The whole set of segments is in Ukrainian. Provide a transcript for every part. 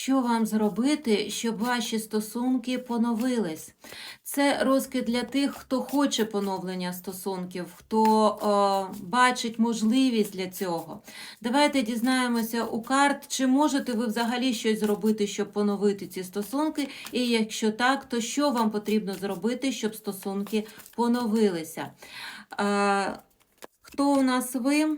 Що вам зробити, щоб ваші стосунки поновились? Це розкид для тих, хто хоче поновлення стосунків, хто е, бачить можливість для цього. Давайте дізнаємося у карт, чи можете ви взагалі щось зробити, щоб поновити ці стосунки. І якщо так, то що вам потрібно зробити, щоб стосунки поновилися? Е, хто у нас ви?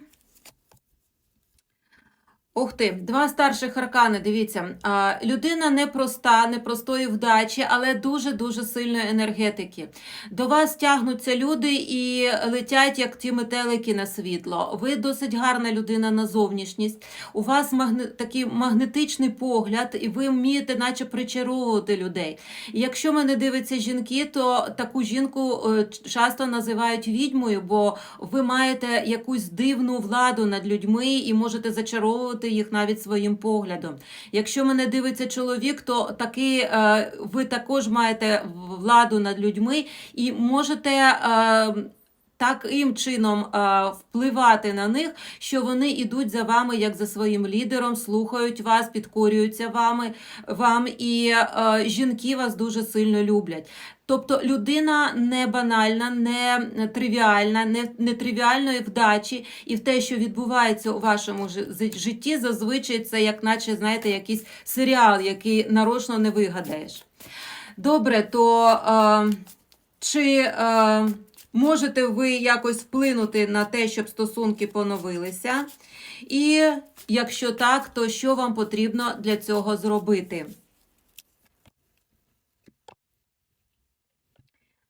Ух ти, два старших аркани, дивіться. А, людина непроста, непростої вдачі, але дуже-дуже сильної енергетики. До вас тягнуться люди і летять, як ті метелики на світло. Ви досить гарна людина на зовнішність. У вас магне... такий магнетичний погляд, і ви вмієте, наче причаровувати людей. І якщо мене дивляться жінки, то таку жінку е, часто називають відьмою, бо ви маєте якусь дивну владу над людьми і можете зачаровувати їх навіть своїм поглядом. Якщо мене дивиться чоловік, то таки е, ви також маєте владу над людьми і можете. Таким чином е, впливати на них, що вони йдуть за вами як за своїм лідером, слухають вас, підкорюються вами, вам, і е, жінки вас дуже сильно люблять. Тобто людина не банальна, не тривіальна, не, не тривіальної вдачі, і в те, що відбувається у вашому житті, зазвичай це як наче, знаєте, якийсь серіал, який нарочно не вигадаєш. Добре, то е, чи е, можете ви якось вплинути на те, щоб стосунки поновилися? І якщо так, то що вам потрібно для цього зробити?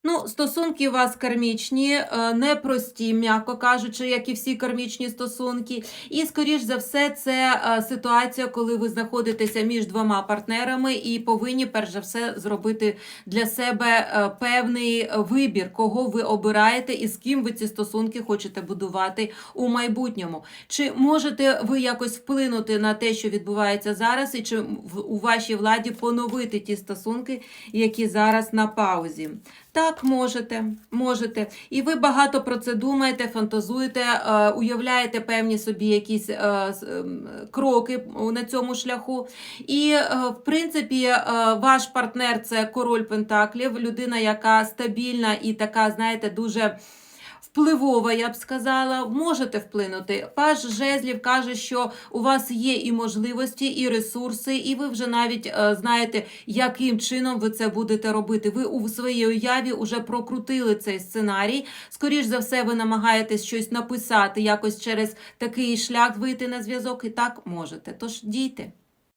Ну, стосунки у вас кармічні, е, непрості, м'яко кажучи, як і всі кармічні стосунки. І, скоріш за все, це е, ситуація, коли ви знаходитеся між двома партнерами і повинні, перш за все, зробити для себе е, певний вибір, кого ви обираєте і з ким ви ці стосунки хочете будувати у майбутньому. Чи можете ви якось вплинути на те, що відбувається зараз, і чи у вашій владі поновити ті стосунки, які зараз на паузі? Так, можете, можете. І ви багато про це думаєте, фантазуєте, е, уявляєте певні собі якісь е, ем, кроки на цьому шляху. І, е, в принципі, ваш партнер це король Пентаклів, людина, яка стабільна і така, знаєте, дуже. Впливова, я б сказала, можете вплинути. Паж жезлів каже, що у вас є і можливості, і ресурси, і ви вже навіть е, знаєте, яким чином ви це будете робити. Ви у своїй уяві вже прокрутили цей сценарій. Скоріш за все, ви намагаєтесь щось написати, якось через такий шлях вийти на зв'язок, і так можете. Тож дійте.